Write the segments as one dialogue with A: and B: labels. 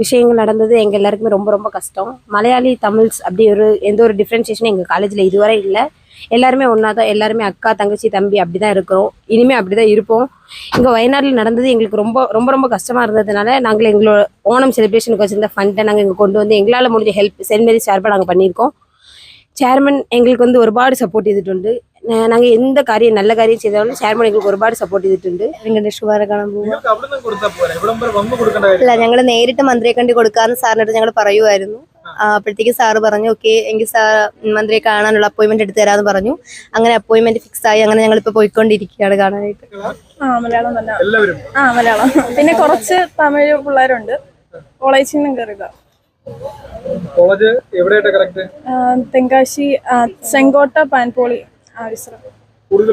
A: விஷயங்கள் நடந்தது எங்கள் எல்லாருக்குமே ரொம்ப ரொம்ப கஷ்டம். மலையாளி தமிழ்ஸ் அப்படி ஒரு எந்த ஒரு டிஃப்ரென்சியேஷனும் எங்கள் காலேஜில் இதுவரை இல்லை. எல்லாருமே ஒன்றா தான் எல்லாருமே அக்கா தங்கச்சி தம்பி அப்படி தான் இருக்கிறோம். இனிமேல் அப்படி தான் இருப்போம். இங்கே வயநாட்டில் நடந்தது எங்களுக்கு ரொம்ப ரொம்ப ரொம்ப கஷ்டமாக இருந்ததுனால நாங்கள் எங்களோட ஓணம் செலிப்ரேஷனுக்கு வச்சுருந்த ஃபண்டை நாங்கள் இங்கே கொண்டு வந்து எங்களால் முடிஞ்ச ஹெல்ப் சென்ட் மாரி சார்பாக நாங்கள் பண்ணியிருக்கோம். சேர்மன் எங்களுக்கு வந்து ஒருபாடு சப்போர்ட் இதுட்டு உண்டு. ഞങ്ങൾ എന്ത് കാര്യം നല്ല കാര്യം ചെയ്താലും சேர்மன் ഒരുപാട് സപ്പോർട്ട് ചെയ്തിട്ടുണ്ട്.
B: അല്ല ഞങ്ങൾ നേരിട്ട് മന്ത്രിയെ കണ്ടി കൊടുക്കാന്ന് സാറിനോട് ഞങ്ങൾ പറയുമായിരുന്നു അപ്പോഴത്തേക്ക് സാറ് പറഞ്ഞു ഓക്കെ എങ്കിൽ സാർ മന്ത്രിയെ കാണാനുള്ള അപ്പോയിന്റ്മെന്റ് എടുത്തു തരാന്ന് പറഞ്ഞു. അങ്ങനെ അപ്പോയിന്റ്മെന്റ് ഫിക്സ് ആയി. അങ്ങനെ ഞങ്ങൾ ഇപ്പൊ പോയിക്കൊണ്ടിരിക്കുകയാണ് കാണാനായിട്ട്.
C: ആ മലയാളം തന്നെ. ആ മലയാളം. പിന്നെ കുറച്ച് തമിഴ് പിള്ളേരുണ്ട്. കോളേജിൽ നിന്നും കയറിയതാ
D: കോളേജ്
C: തെങ്കാശി ചെങ്കോട്ട പാൻപോളി. ആ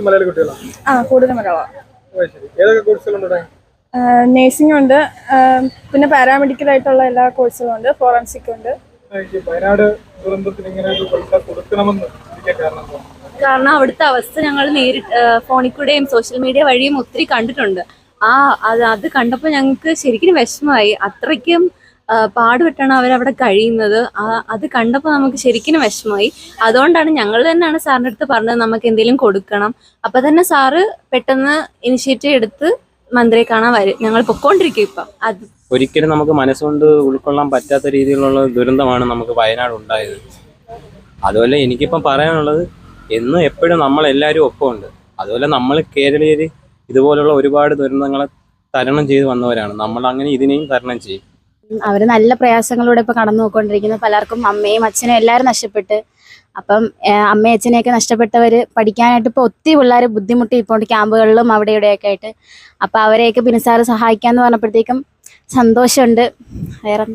D: മലയാളി കുട്ടികളാണ്
C: ആ കൂടുതൽ
D: ഏതൊക്കെ കോഴ്സുകളുണ്ട്?
C: നേഴ്സിംഗ് ഉണ്ട്. പിന്നെ പാരാമെഡിക്കൽ ആയിട്ടുള്ള എല്ലാ കോഴ്സുകളും ഉണ്ട്. ഫോറൻസിക് ഉണ്ട്.
D: ആ, ഈ വയനാട് ദുരന്തത്തിന് ഇങ്ങനെ ഒരു പൈസ കൊടുക്കണമെന്ന് കാരണം
E: കാരണം അവിടുത്തെ അവസ്ഥ ഞങ്ങൾ നേരിട്ട് ഫോണിൽ കൂടെയും സോഷ്യൽ മീഡിയ വഴിയും ഒത്തിരി കണ്ടിട്ടുണ്ട്. ആ അത് അത് കണ്ടപ്പോൾ ഞങ്ങൾക്ക് ശരിക്കും വിഷമമായി. അത്രയ്ക്കും പാടുപെട്ടാണ് അവരവിടെ കഴിയുന്നത്. അത് കണ്ടപ്പോൾ നമുക്ക് ശരിക്കും വിഷമമായി. അതുകൊണ്ടാണ് ഞങ്ങൾ തന്നെയാണ് സാറിന്റെ അടുത്ത് പറഞ്ഞത് നമുക്ക് എന്തെങ്കിലും കൊടുക്കണം. അപ്പം തന്നെ സാറ് പെട്ടെന്ന് ഇനിഷ്യേറ്റീവ് എടുത്ത് മന്ത്രിയെ കാണാൻ വരും ഞങ്ങൾ പൊക്കോണ്ടിരിക്കും ഇപ്പം. അത്
F: ഒരിക്കലും നമുക്ക് മനസ്സുകൊണ്ട് ഉൾക്കൊള്ളാൻ പറ്റാത്ത രീതിയിലുള്ള ദുരന്തമാണ് നമുക്ക് വയനാട് ഉണ്ടായത്. അതുപോലെ എനിക്കിപ്പം പറയാനുള്ളത് എന്നും എപ്പോഴും നമ്മളെല്ലാവരും ഒപ്പമുണ്ട്. അതുപോലെ നമ്മൾ കേരളീയർ ഇതുപോലുള്ള ഒരുപാട് ദുരന്തങ്ങളെ തരണം ചെയ്ത് വന്നവരാണ്. നമ്മൾ അങ്ങനെ ഇതിനെയും തരണം ചെയ്യും.
G: അവർ നല്ല പ്രയാസങ്ങളിലൂടെ ഇപ്പൊ കടന്നു പോയിക്കൊണ്ടിരിക്കുന്നു പലർക്കും അമ്മയും അച്ഛനും എല്ലാരും നഷ്ടപ്പെട്ട്. അപ്പം അമ്മയും അച്ഛനെയൊക്കെ നഷ്ടപ്പെട്ടവര് പഠിക്കാനായിട്ട് ഇപ്പൊ ഒത്തിരി പിള്ളേർ ബുദ്ധിമുട്ടി ഇപ്പോൾ ക്യാമ്പുകളിലും അവിടെ ഇവിടെയൊക്കെ ആയിട്ട്. അപ്പൊ അവരെയൊക്കെ ബിനിസാറ് സഹായിക്കാന്ന് പറഞ്ഞപ്പോഴത്തേക്കും സന്തോഷമുണ്ട്. വേറെ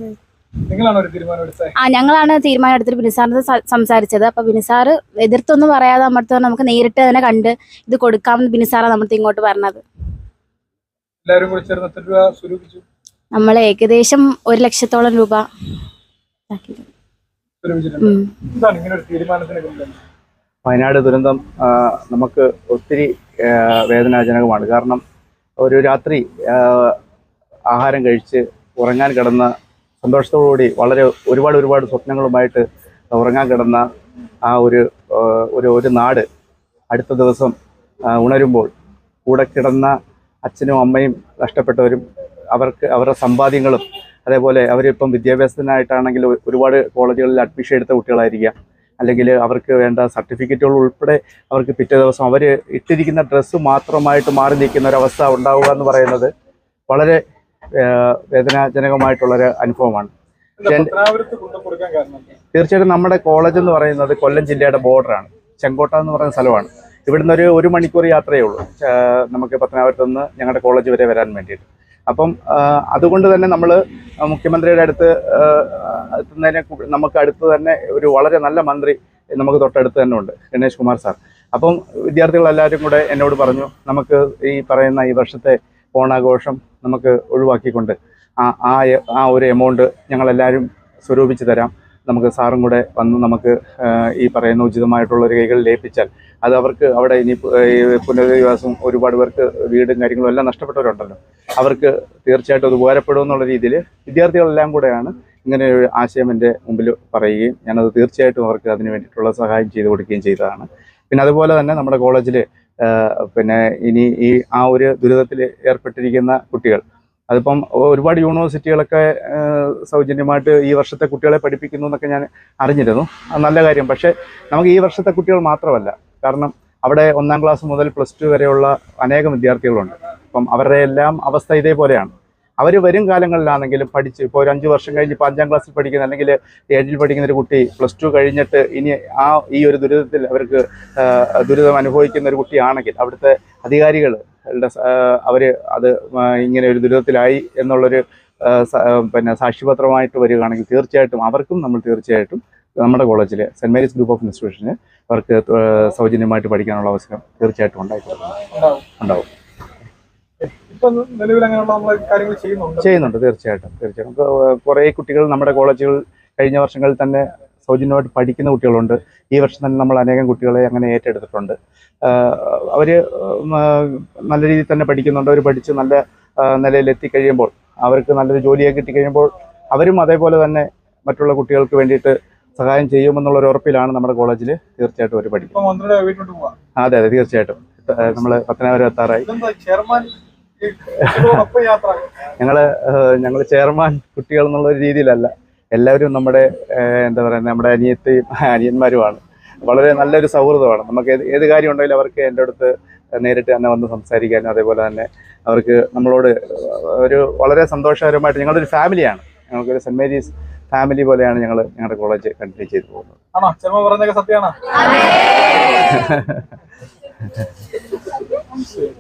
G: ആ ഞങ്ങളാണ് തീരുമാനം എടുത്തിട്ട് ബിനിസാറിന് സംസാരിച്ചത്. അപ്പൊ ബിനിസാറ് എതിർത്തൊന്നും പറയാതെ നമ്മുടെ നമുക്ക് നേരിട്ട് തന്നെ കണ്ട് ഇത് കൊടുക്കാമെന്ന് ബിനിസാറാണ് നമ്മുടെ ഇങ്ങോട്ട് പറഞ്ഞത്.
D: എല്ലാവരും
G: നമ്മൾ ഏകദേശം ഒരു ലക്ഷത്തോളം രൂപ
H: വയനാട് ദുരന്തം നമുക്ക് ഒത്തിരി വേദനാജനകമാണ്. കാരണം ഒരു രാത്രി ആഹാരം കഴിച്ച് ഉറങ്ങാൻ കിടന്ന സന്തോഷത്തോടുകൂടി വളരെ ഒരുപാട് ഒരുപാട് സ്വപ്നങ്ങളുമായിട്ട് ഉറങ്ങാൻ കിടന്ന ആ ഒരു ഒരു ഒരു നാട് അടുത്ത ദിവസം ഉണരുമ്പോൾ കൂടെ കിടന്ന അച്ഛനും അമ്മയും നഷ്ടപ്പെട്ടവരും അവർക്ക് അവരുടെ സമ്പാദ്യങ്ങളും അതേപോലെ അവരിപ്പം വിദ്യാഭ്യാസത്തിനായിട്ടാണെങ്കിൽ ഒരുപാട് കോളേജുകളിൽ അഡ്മിഷൻ എടുത്ത കുട്ടികളായിരിക്കാം. അല്ലെങ്കിൽ അവർക്ക് വേണ്ട സർട്ടിഫിക്കറ്റുകൾ ഉൾപ്പെടെ അവർക്ക് പിറ്റേ ദിവസം അവർ ഇട്ടിരിക്കുന്ന ഡ്രസ്സ് മാത്രമായിട്ട് മാറി നിൽക്കുന്ന ഒരവസ്ഥ ഉണ്ടാവുക എന്ന് പറയുന്നത് വളരെ വേദനാജനകമായിട്ടുള്ളൊരു അനുഭവമാണ്? തീർച്ചയായിട്ടും നമ്മുടെ കോളേജ് എന്ന് പറയുന്നത് കൊല്ലം ജില്ലയുടെ ബോർഡറാണ് ചെങ്കോട്ട എന്ന് പറയുന്ന സ്ഥലമാണ്. ഇവിടുന്ന് ഒരു ഒരു മണിക്കൂർ യാത്രയേ ഉള്ളൂ. നമുക്ക് പത്തനാപുരത്ത് നിന്ന് ഞങ്ങളുടെ കോളേജ് വരെ വരാൻ വേണ്ടിയിട്ട്. അപ്പം അതുകൊണ്ട് തന്നെ നമ്മൾ മുഖ്യമന്ത്രിയുടെ അടുത്ത് എത്തുന്നതിനെ നമുക്ക് അടുത്ത് തന്നെ ഒരു വളരെ നല്ല മന്ത്രി നമുക്ക് തൊട്ടടുത്ത് തന്നെ ഉണ്ട് ഗണേഷ് കുമാർ സാർ. അപ്പം വിദ്യാർത്ഥികളെല്ലാവരും കൂടെ എന്നോട് പറഞ്ഞു നമുക്ക് ഈ പറയുന്ന ഈ വർഷത്തെ ഓണാഘോഷം നമുക്ക് ഒഴിവാക്കിക്കൊണ്ട് ആ ആ ഒരു എമൗണ്ട് ഞങ്ങളെല്ലാവരും സ്വരൂപിച്ച് തരാം. നമുക്ക് സാറും കൂടെ വന്ന് നമുക്ക് ഈ പറയുന്ന ഉചിതമായിട്ടുള്ള ഒരു കൈകൾ ലയിപ്പിച്ചാൽ അത് അവർക്ക് അവിടെ ഇനി പുനരധിവാസം ഒരുപാട് പേർക്ക് വീടും കാര്യങ്ങളും എല്ലാം നഷ്ടപ്പെട്ടവരുണ്ടല്ലോ. അവർക്ക് തീർച്ചയായിട്ടും അത് ഉപകാരപ്പെടും എന്നുള്ള രീതിയിൽ വിദ്യാർത്ഥികളെല്ലാം കൂടെയാണ് ഇങ്ങനെ ഒരു ആശയം എന്റെ മുമ്പിൽ പറയുകയും ഞാനത് തീർച്ചയായിട്ടും അവർക്ക് അതിന് വേണ്ടിയിട്ടുള്ള സഹായം ചെയ്തു കൊടുക്കുകയും ചെയ്തതാണ്. പിന്നെ അതുപോലെ തന്നെ നമ്മുടെ കോളേജിൽ പിന്നെ ഇനി ഈ ആ ഒരു ദുരിതത്തിൽ ഏർപ്പെട്ടിരിക്കുന്ന കുട്ടികൾ അതിപ്പം ഒരുപാട് യൂണിവേഴ്സിറ്റികളൊക്കെ സൗജന്യമായിട്ട് ഈ വർഷത്തെ കുട്ടികളെ പഠിപ്പിക്കുന്നു എന്നൊക്കെ ഞാൻ അറിഞ്ഞിരുന്നു. അത് നല്ല കാര്യം. പക്ഷേ നമുക്ക് ഈ വർഷത്തെ കുട്ടികൾ മാത്രമല്ല. കാരണം അവിടെ ഒന്നാം ക്ലാസ് മുതൽ പ്ലസ് ടു വരെയുള്ള അനേകം വിദ്യാർത്ഥികളുണ്ട്. അപ്പം അവരുടെ എല്ലാം അവസ്ഥ ഇതേപോലെയാണ്. അവർ വരും കാലങ്ങളിലാണെങ്കിലും പഠിച്ച് ഇപ്പോൾ ഒരു അഞ്ച് വർഷം കഴിഞ്ഞ് ഇപ്പോൾ അഞ്ചാം ക്ലാസ്സിൽ പഠിക്കുന്ന അല്ലെങ്കിൽ ഏഴിൽ പഠിക്കുന്ന ഒരു കുട്ടി പ്ലസ് ടു കഴിഞ്ഞിട്ട് ഇനി ആ ഈ ഒരു ദുരിതത്തിൽ അവർക്ക് ദുരിതം അനുഭവിക്കുന്ന ഒരു കുട്ടിയാണെങ്കിൽ അവിടുത്തെ അധികാരികൾ അവർ അത് ഇങ്ങനെ ഒരു ദുരിതത്തിലായി എന്നുള്ളൊരു പിന്നെ സാക്ഷ്യപത്രമായിട്ട് വരികയാണെങ്കിൽ തീർച്ചയായിട്ടും അവർക്കും നമ്മൾ തീർച്ചയായിട്ടും നമ്മുടെ കോളേജിൽ സെന്റ് മേരീസ് ഗ്രൂപ്പ് ഓഫ് ഇൻസ്റ്റിറ്റ്യൂഷന് അവർക്ക് സൗജന്യമായിട്ട് പഠിക്കാനുള്ള അവസരം തീർച്ചയായിട്ടും ഉണ്ടായിട്ടുണ്ട്.
D: ഉണ്ടാവും
H: ഉണ്ടാവും
D: ഇപ്പൊ നിലവിൽ അങ്ങനെയുള്ള നമ്മൾ കാര്യങ്ങൾ ചെയ്യുന്നുണ്ട്.
H: തീർച്ചയായിട്ടും തീർച്ചയായിട്ടും. നമുക്ക് കുറേ കുട്ടികൾ നമ്മുടെ കോളേജുകൾ കഴിഞ്ഞ വർഷങ്ങളിൽ തന്നെ സൗജന്യമായിട്ട് പഠിക്കുന്ന കുട്ടികളുണ്ട്. ഈ വർഷം തന്നെ നമ്മൾ അനേകം കുട്ടികളെ അങ്ങനെ ഏറ്റെടുത്തിട്ടുണ്ട്. അവർ നല്ല രീതിയിൽ തന്നെ പഠിക്കുന്നുണ്ട്. അവർ പഠിച്ച് നല്ല നിലയിൽ എത്തിക്കഴിയുമ്പോൾ അവർക്ക് നല്ലൊരു ജോലിയൊക്കെ കിട്ടിക്കഴിയുമ്പോൾ അവരും അതേപോലെ തന്നെ മറ്റുള്ള കുട്ടികൾക്ക് വേണ്ടിയിട്ട് സഹായം ചെയ്യുമെന്നുള്ള ഒരു ഉറപ്പിലാണ് നമ്മുടെ കോളേജിൽ തീർച്ചയായിട്ടും അവർ
D: പോവാ.
H: അതെ അതെ തീർച്ചയായിട്ടും. നമ്മൾ പത്തനാപുരം എത്താറായി.
D: യാത്ര.
H: ഞങ്ങൾ ഞങ്ങൾ ചെയർമാൻ കുട്ടികൾ എന്നുള്ള ഒരു രീതിയിലല്ല. എല്ലാവരും നമ്മുടെ എന്താ പറയുക നമ്മുടെ അനിയത്തെയും അനിയന്മാരുമാണ്. വളരെ നല്ലൊരു സൗഹൃദമാണ്. നമുക്ക് ഏത് ഏത് കാര്യം ഉണ്ടെങ്കിലും അവർക്ക് എന്റെ അടുത്ത് നേരിട്ട് തന്നെ വന്ന് സംസാരിക്കാനും അതേപോലെ തന്നെ അവർക്ക് നമ്മളോട് ഒരു വളരെ സന്തോഷകരമായിട്ട് ഞങ്ങളുടെ ഒരു ഫാമിലിയാണ്. ഞങ്ങൾക്കൊരു സെന്റ് മേരീസ് ഫാമിലി പോലെയാണ് ഞങ്ങൾ ഞങ്ങളുടെ കോളേജ് കണ്ടിന്യൂ ചെയ്തു പോകുന്നത്.
D: ആണോ? പറഞ്ഞൊക്കെ സത്യമാണോ?